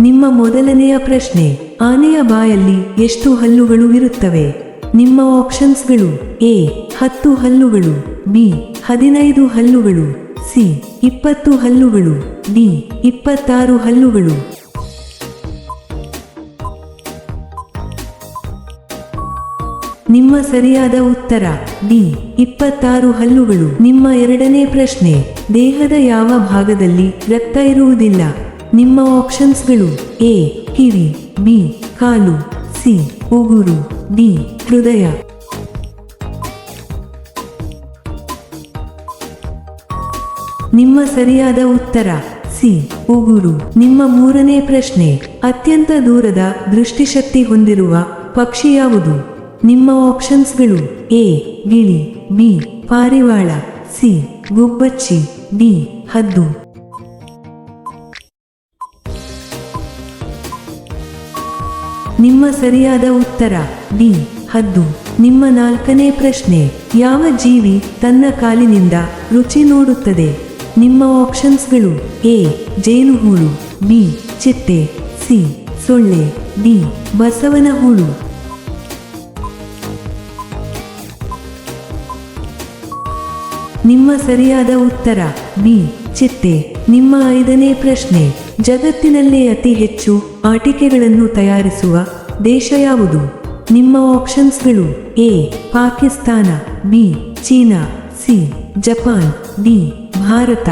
ನಿಮ್ಮ ಮೊದಲನೆಯ ಪ್ರಶ್ನೆ, ಆನೆಯ ಬಾಯಲ್ಲಿ ಎಷ್ಟು ಹಲ್ಲುಗಳು ಇರುತ್ತವೆ? ನಿಮ್ಮ ಆಪ್ಷನ್ಸ್ಗಳು ಎ ಹತ್ತು ಹಲ್ಲುಗಳು ಬಿ ಹದಿನೈದು ಹಲ್ಲುಗಳು ಸಿ ಇಪ್ಪತ್ತು ಹಲ್ಲುಗಳು ಡಿ ಇಪ್ಪತ್ತಾರು ಹಲ್ಲುಗಳು. ನಿಮ್ಮ ಸರಿಯಾದ ಉತ್ತರ ಡಿ ಇಪ್ಪತ್ತಾರು ಹಲ್ಲುಗಳು. ನಿಮ್ಮ ಎರಡನೇ ಪ್ರಶ್ನೆ, ದೇಹದ ಯಾವ ಭಾಗದಲ್ಲಿ ರಕ್ತ ಇರುವುದಿಲ್ಲ? ನಿಮ್ಮ ಆಪ್ಷನ್ಸ್ಗಳು ಎ, ಕಿವಿ, ಬಿ, ಕಾಲು, ಸಿ, ಉಗುರು, ಡಿ, ಹೃದಯ. ನಿಮ್ಮ ಸರಿಯಾದ ಉತ್ತರ, ಸಿ, ಉಗುರು. ನಿಮ್ಮ ಮೂರನೇ ಪ್ರಶ್ನೆ, ಅತ್ಯಂತ ದೂರದ ದೃಷ್ಟಿಶಕ್ತಿ ಹೊಂದಿರುವ ಪಕ್ಷಿ ಯಾವುದು? ನಿಮ್ಮ ಆಪ್ಷನ್ಸ್ಗಳು ಎ ಗಿಳಿ ಬಿ, ಪಾರಿವಾಳ, ಸಿ, ಗುಬ್ಬಚ್ಚಿ, ಡಿ, ಹದ್ದು. ನಿಮ್ಮ ಸರಿಯಾದ ಉತ್ತರ. ಡಿ. ಹದ್ದು. ನಿಮ್ಮ ನಾಲ್ಕನೇ ಪ್ರಶ್ನೆ. ಯಾವ ಜೀವಿ ತನ್ನ ಕಾಲಿನಿಂದ ರುಚಿ ನೋಡುತ್ತದೆ? ನಿಮ್ಮ ಆಪ್ಷನ್ಸ್ಗಳು ಎ. ಜೇನುಹುಳು, ಬಿ. ಚಿಟ್ಟೆ, ಸಿ. ಸೊಳ್ಳೆ, ಡಿ. ಬಸವನ ಹುಳು ನಿಮ್ಮ ಸರಿಯಾದ ಉತ್ತರ. ಬಿ. ಚಿಟ್ಟೆ. ನಿಮ್ಮ ಐದನೇ ಪ್ರಶ್ನೆ. ಜಗತ್ತಿನಲ್ಲೇ ಅತಿ ಹೆಚ್ಚು ಆಟಿಕೆಗಳನ್ನು ತಯಾರಿಸುವ ದೇಶ ಯಾವುದು? ನಿಮ್ಮ ಆಪ್ಷನ್ಸ್ಗಳು A, Pakistan, B, China, C, Japan, D, Bharat.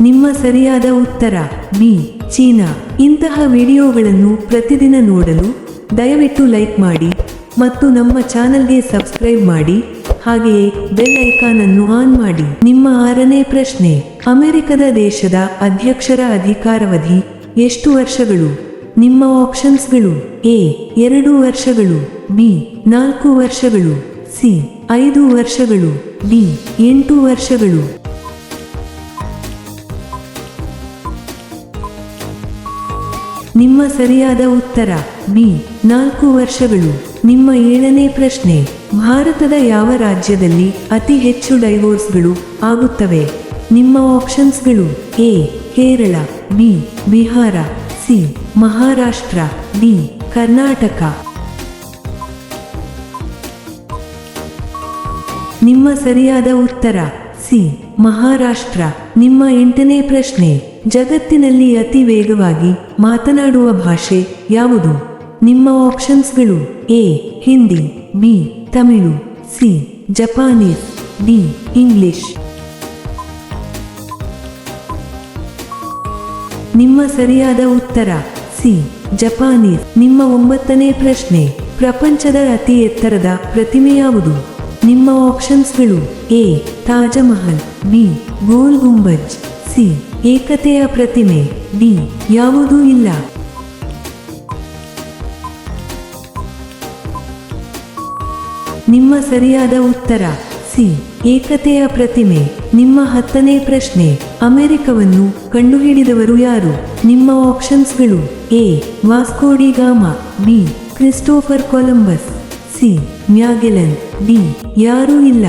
ನಿಮ್ಮ ಸರಿಯಾದ ಉತ್ತರ, ಬಿ, ಚೀನಾ. ಇಂತಹ ವಿಡಿಯೋಗಳನ್ನು ಪ್ರತಿದಿನ ನೋಡಲು ದಯವಿಟ್ಟು ಲೈಕ್ ಮಾಡಿ ಮತ್ತು ನಮ್ಮ ಚಾನಲ್ಗೆ ಸಬ್ಸ್ಕ್ರೈಬ್ ಮಾಡಿ. ಹಾಗೆಯೇ ಬೆಲ್ ಐಕಾನ್ ಅನ್ನು ಆನ್ ಮಾಡಿ. ನಿಮ್ಮ ಆರನೇ ಪ್ರಶ್ನೆ, ಅಮೆರಿಕದ ದೇಶದ ಅಧ್ಯಕ್ಷರ ಅಧಿಕಾರಾವಧಿ ಎಷ್ಟು ವರ್ಷಗಳು? ನಿಮ್ಮ ಆಪ್ಷನ್ಸ್ಗಳು ಎ, ಎರಡು ವರ್ಷಗಳು, ಬಿ, ನಾಲ್ಕು ವರ್ಷಗಳು, ಸಿ, ಐದು ವರ್ಷಗಳು, ಡಿ, ಎಂಟು ವರ್ಷಗಳು. ನಿಮ್ಮ ಸರಿಯಾದ ಉತ್ತರ, ಬಿ, ನಾಲ್ಕು ವರ್ಷಗಳು. ನಿಮ್ಮ ಏಳನೇ ಪ್ರಶ್ನೆ ಭಾರತದ ಯಾವ ರಾಜ್ಯದಲ್ಲಿ ಅತಿ ಹೆಚ್ಚು ಡೈವೋರ್ಸ್ಗಳು ಆಗುತ್ತವೆ? ನಿಮ್ಮ ಆಪ್ಷನ್ಸ್ಗಳು A, Kerala, B, Bihar, C, Maharashtra, D, Karnataka. ನಿಮ್ಮ ಸರಿಯಾದ ಉತ್ತರ, ಸಿ, ಮಹಾರಾಷ್ಟ್ರ. ನಿಮ್ಮ ಎಂಟನೇ ಪ್ರಶ್ನೆ, ಜಗತ್ತಿನಲ್ಲಿ ಅತಿ ವೇಗವಾಗಿ ಮಾತನಾಡುವ ಭಾಷೆ ಯಾವುದು? ನಿಮ್ಮ ಆಪ್ಷನ್ಸ್ಗಳು A, Hindi, B Tamil, C, Japanese, D, English. ನಿಮ್ಮ ಸರಿಯಾದ ಉತ್ತರ, ಸಿ, ಜಪಾನೀಸ್. ನಿಮ್ಮ ಒಂಬತ್ತನೇ ಪ್ರಶ್ನೆ, ಪ್ರಪಂಚದ ಅತಿ ಎತ್ತರದ ಪ್ರತಿಮೆ ಯಾವುದು? ನಿಮ್ಮ ಆಪ್ಷನ್ಸ್ಗಳು, A, Taj Mahal, B, Gol Gumbaz, C, ಏಕತೆಯ ಪ್ರತಿಮೆ, ಡಿ, ಯಾವುದೂ ಇಲ್ಲ. ನಿಮ್ಮ ಸರಿಯಾದ ಉತ್ತರ. ಸಿ. ಏಕತೆಯ ಪ್ರತಿಮೆ. ನಿಮ್ಮ ಹತ್ತನೇ ಪ್ರಶ್ನೆ. ಅಮೆರಿಕವನ್ನು ಕಂಡುಹಿಡಿದವರು ಯಾರು? ನಿಮ್ಮ ಆಪ್ಷನ್ಸ್ಗಳು. A. Vasco da Gama. B. Christopher Columbus. C. Magellan. D. ಯಾರೂ ಇಲ್ಲ.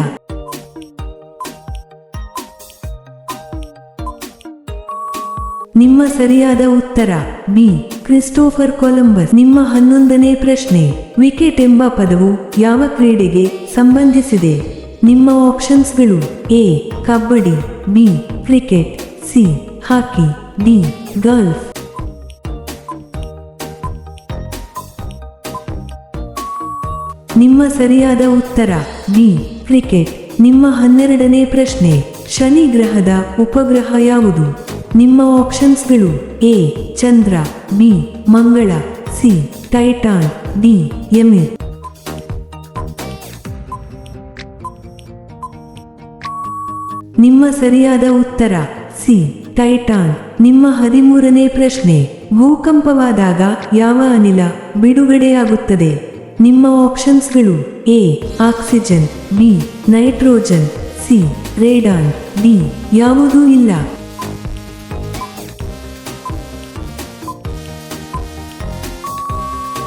ನಿಮ್ಮ ಸರಿಯಾದ ಉತ್ತರ. ಬಿ. ಕ್ರಿಸ್ಟೋಫರ್ ಕೊಲಂಬಸ್, ನಿಮ್ಮ ಹನ್ನೊಂದನೇ ಪ್ರಶ್ನೆ. ವಿಕೆಟ್ ಎಂಬ ಪದವು ಯಾವ ಕ್ರೀಡೆಗೆ ಸಂಬಂಧಿಸಿದೆ? ನಿಮ್ಮ ಆಪ್ಷನ್ಸ್ಗಳು A kabaddi B, cricket, C, hockey, D, golf. ನಿಮ್ಮ ಸರಿಯಾದ ಉತ್ತರ, ಬಿ, ಕ್ರಿಕೆಟ್. ನಿಮ್ಮ ಹನ್ನೆರಡನೇ ಪ್ರಶ್ನೆ, ಶನಿ ಗ್ರಹದ ಉಪಗ್ರಹ ಯಾವುದು? ನಿಮ್ಮ ಆಪ್ಷನ್ಸ್ಗಳು ಎ ಚಂದ್ರ ಬಿ ಮಂಗಳ ಸಿ ಟೈಟಾನ್ ಡಿ ಎಂ ನಿಮ್ಮ ಸರಿಯಾದ ಉತ್ತರ ಸಿ ಟೈಟಾನ್ ನಿಮ್ಮ ಹದಿಮೂರನೇ ಪ್ರಶ್ನೆ, ಭೂಕಂಪವಾದಾಗ ಯಾವ ಅನಿಲ ಬಿಡುಗಡೆಯಾಗುತ್ತದೆ? ನಿಮ್ಮ ಆಪ್ಷನ್ಸ್ಗಳು A oxygen B nitrogen C radon D ಯಾವುದೂ ಇಲ್ಲ.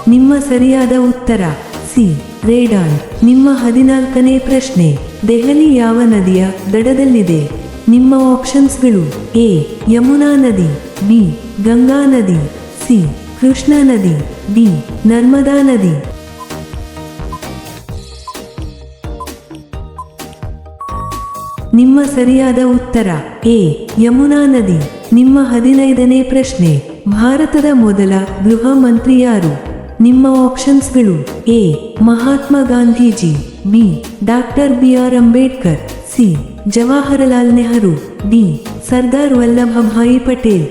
ನಿಮ್ಮ ಸರಿಯಾದ ಉತ್ತರ. ಸಿ. ರೇಡಾನ್. ನಿಮ್ಮ ಹದಿನಾಲ್ಕನೇ ಪ್ರಶ್ನೆ. ದೆಹಲಿ ಯಾವ ನದಿಯ ದಡದಲ್ಲಿದೆ? ನಿಮ್ಮ ಆಪ್ಷನ್ಸ್ಗಳು ಎ. ಯಮುನಾ ನದಿ, ಬಿ. ಗಂಗಾ ನದಿ, ಸಿ. ಕೃಷ್ಣಾ ನದಿ, ಡಿ. ನರ್ಮದಾ ನದಿ. ನಿಮ್ಮ ಸರಿಯಾದ ಉತ್ತರ ಎ. ಯಮುನಾ ನದಿ. ನಿಮ್ಮ ಹದಿನೈದನೇ ಪ್ರಶ್ನೆ. ಭಾರತದ ಮೊದಲ ಗೃಹ ಮಂತ್ರಿ ಯಾರು? ನಿಮ್ಮ ಆಪ್ಷನ್ಸ್ಗಳು A, Mahatma Gandhiji, B, doctor B R Ambedkar, C, Jawaharlal Nehru, D, Sardar Vallabhbhai Patel.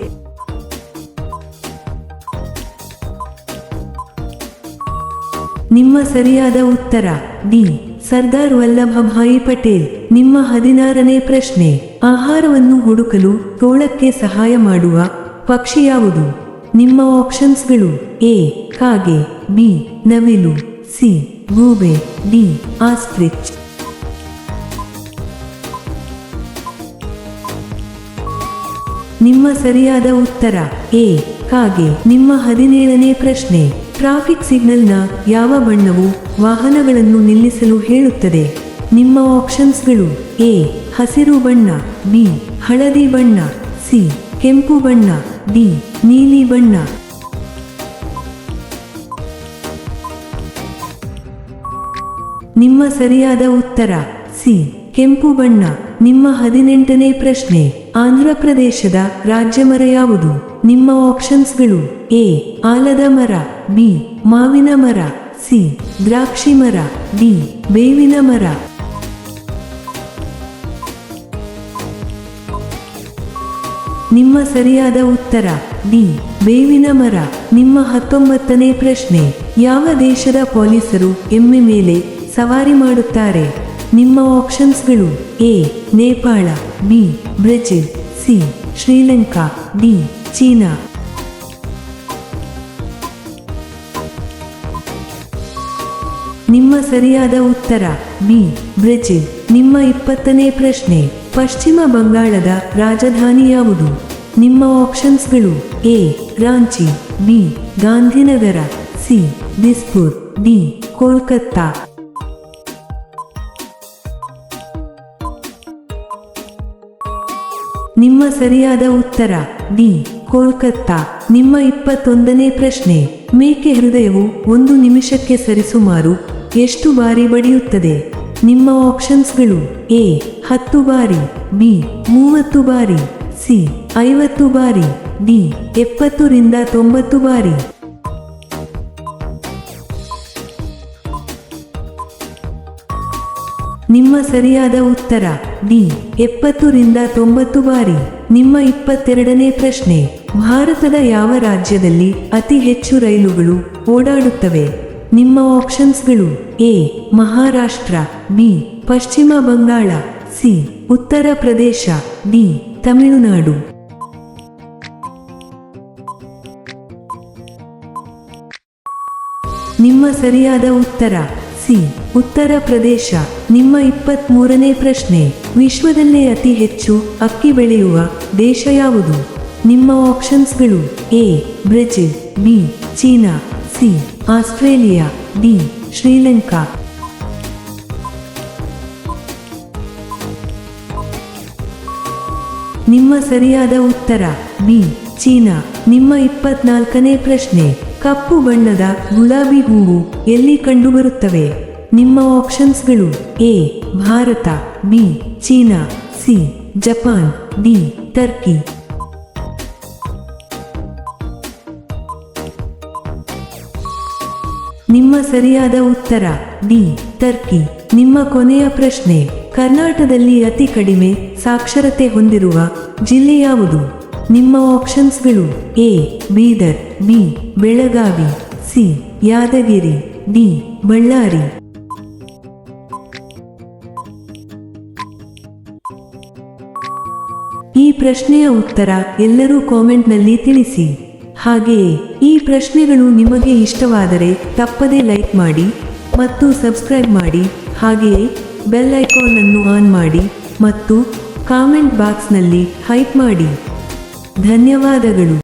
ನಿಮ್ಮ ಸರಿಯಾದ ಉತ್ತರ, ಡಿ, ಸರ್ದಾರ್ ವಲ್ಲಭಭಾಯಿ ಪಟೇಲ್. ನಿಮ್ಮ ಹದಿನಾರನೇ ಪ್ರಶ್ನೆ, ಆಹಾರವನ್ನು ಹುಡುಕಲು ತೋಳಕ್ಕೆ ಸಹಾಯ ಮಾಡುವ ಪಕ್ಷಿ ಯಾವುದು? ನಿಮ್ಮ ಆಪ್ಷನ್ಸ್ಗಳು ಎ ಕಾಗೆ ಬಿ ನವಿಲು, ಸಿ ಗೂಬೆ ಡಿ, ಆಸ್ಟ್ರಿಚ್. ನಿಮ್ಮ ಸರಿಯಾದ ಉತ್ತರ, ಎ ಕಾಗೆ ನಿಮ್ಮ ಹದಿನೇಳನೇ ಪ್ರಶ್ನೆ, ಟ್ರಾಫಿಕ್ ಸಿಗ್ನಲ್ನ ಯಾವ ಬಣ್ಣವು ವಾಹನಗಳನ್ನು ನಿಲ್ಲಿಸಲು ಹೇಳುತ್ತದೆ? ನಿಮ್ಮ ಆಪ್ಷನ್ಸ್ಗಳು, ಎ, ಹಸಿರು ಬಣ್ಣ, ಬಿ, ಹಳದಿ ಬಣ್ಣ, ಸಿ, ಕೆಂಪು ಬಣ್ಣ, ಡಿ, ನೀಲಿ ಬಣ್ಣ. ನಿಮ್ಮ ಸರಿಯಾದ ಉತ್ತರ. ಸಿ. ಕೆಂಪು ಬಣ್ಣ. ನಿಮ್ಮ ಹದಿನೆಂಟನೇ ಪ್ರಶ್ನೆ. ಆಂಧ್ರ ಪ್ರದೇಶದ ರಾಜ್ಯ ಮರ ಯಾವುದು? ನಿಮ್ಮ ಆಪ್ಷನ್ಸ್ಗಳು. ಎ. ಆಲದ ಮರ. ಬಿ. ಮಾವಿನ ಮರ. ಸಿ. ದ್ರಾಕ್ಷಿ ಮರ. ಡಿ. ಬೇವಿನ ಮರ. ನಿಮ್ಮ ಸರಿಯಾದ ಉತ್ತರ. ಡಿ. ಬೇವಿನ ಮರ. ನಿಮ್ಮ ಹತ್ತೊಂಬತ್ತನೇ ಪ್ರಶ್ನೆ. ಯಾವ ದೇಶದ ಪೊಲೀಸರು ಎಮ್ಮೆ ಮೇಲೆ ಸವಾರಿ ಮಾಡುತ್ತಾರೆ. ನಿಮ್ಮ ಆಪ್ಷನ್ಸ್ಗಳು A, Nepal, B, Brazil, C, Sri Lanka, D, China. ನಿಮ್ಮ ಸರಿಯಾದ ಉತ್ತರ, ಬಿ, ಬ್ರೆಜಿಲ್. ನಿಮ್ಮ ಇಪ್ಪತ್ತನೇ ಪ್ರಶ್ನೆ, ಪಶ್ಚಿಮ ಬಂಗಾಳದ ರಾಜಧಾನಿ ಯಾವುದು? ನಿಮ್ಮ ಆಪ್ಷನ್ಸ್ಗಳು A, Ranchi, B, Gandhinagar, C, Dispur, D, Kolkata. ನಿಮ್ಮ ಸರಿಯಾದ ಉತ್ತರ ಡಿ ಕೋಲ್ಕತ್ತಾ. ನಿಮ್ಮ ಇಪ್ಪತ್ತೊಂದನೇ ಪ್ರಶ್ನೆ, ಮೇಕೆ ಹೃದಯವು ಒಂದು ನಿಮಿಷಕ್ಕೆ ಸರಿಸುಮಾರು ಎಷ್ಟು ಬಾರಿ ಬಡಿಯುತ್ತದೆ? ನಿಮ್ಮ ಆಪ್ಷನ್ಸ್ಗಳು, ಎ, ಹತ್ತು ಬಾರಿ, ಬಿ, ಮೂವತ್ತು ಬಾರಿ, ಸಿ, ಐವತ್ತು ಬಾರಿ, ಡಿ ಎಪ್ಪತ್ತರಿಂದ ತೊಂಬತ್ತು ಬಾರಿ. ನಿಮ್ಮ ಸರಿಯಾದ ಉತ್ತರ ಡಿ ಎಪ್ಪತ್ತರಿಂದ ತೊಂಬತ್ತು ಬಾರಿ ನಿಮ್ಮ ಇಪ್ಪತ್ತೆರಡನೇ ಪ್ರಶ್ನೆ. ಭಾರತದ ಯಾವ ರಾಜ್ಯದಲ್ಲಿ ಅತಿ ಹೆಚ್ಚು ರೈಲುಗಳು ಓಡಾಡುತ್ತವೆ? ನಿಮ್ಮ ಆಪ್ಷನ್ಸ್ಗಳು ಎ, ಮಹಾರಾಷ್ಟ್ರ, ಬಿ, ಪಶ್ಚಿಮ ಬಂಗಾಳ, ಸಿ, ಉತ್ತರ ಪ್ರದೇಶ, ಡಿ, ತಮಿಳುನಾಡು. ನಿಮ್ಮ ಸರಿಯಾದ ಉತ್ತರ. ಸಿ, ಉತ್ತರ ಪ್ರದೇಶ. ನಿಮ್ಮ ಇಪ್ಪತ್ತ್ ಮೂರನೇ ಪ್ರಶ್ನೆ. ವಿಶ್ವದಲ್ಲೇ ಅತಿ ಹೆಚ್ಚು ಅಕ್ಕಿ ಬೆಳೆಯುವ ದೇಶ ಯಾವುದು? ನಿಮ್ಮ ಆಪ್ಷನ್ಸ್ಗಳು A, Brazil, B, China, C, Australia, D, Sri Lanka. ನಿಮ್ಮ ಸರಿಯಾದ ಉತ್ತರ, ಬಿ, ಚೀನಾ. ನಿಮ್ಮ ಇಪ್ಪತ್ನಾಲ್ಕನೇ ಪ್ರಶ್ನೆ. ಕಪ್ಪು ಬಣ್ಣದ ಗುಲಾಬಿ ಹೂವು ಎಲ್ಲಿ ಕಂಡುಬರುತ್ತವೆ? ನಿಮ್ಮ ಆಪ್ಷನ್ಸ್ಗಳು A, Bharat, B, China, C, Japan, D, Turkey. ನಿಮ್ಮ ಸರಿಯಾದ ಉತ್ತರ ಡಿ ಟರ್ಕಿ. ನಿಮ್ಮ ಕೊನೆಯ ಪ್ರಶ್ನೆ, ಕರ್ನಾಟಕದಲ್ಲಿ ಅತಿ ಕಡಿಮೆ ಸಾಕ್ಷರತೆ ಹೊಂದಿರುವ ಜಿಲ್ಲೆ ಯಾವುದು? ನಿಮ್ಮ ಆಪ್ಷನ್ಸ್ಗಳು A Bidar B Belagavi C Yadgir D Ballari. ಈ ಪ್ರಶ್ನೆಯ ಉತ್ತರ ಎಲ್ಲರೂ ಕಾಮೆಂಟ್ನಲ್ಲಿ ತಿಳಿಸಿ. ಹಾಗೆಯೇ ಈ ಪ್ರಶ್ನೆಗಳು ನಿಮಗೆ ಇಷ್ಟವಾದರೆ ತಪ್ಪದೇ ಲೈಕ್ ಮಾಡಿ ಮತ್ತು ಸಬ್ಸ್ಕ್ರೈಬ್ ಮಾಡಿ. ಹಾಗೆಯೇ, ಬೆಲ್ ಐಕಾನ್ ಅನ್ನು ಆನ್ ಮಾಡಿ ಮತ್ತು ಕಾಮೆಂಟ್ ಬಾಕ್ಸ್ನಲ್ಲಿ ಹೈಪ್ ಮಾಡಿ. ಧನ್ಯವಾದಗಳು.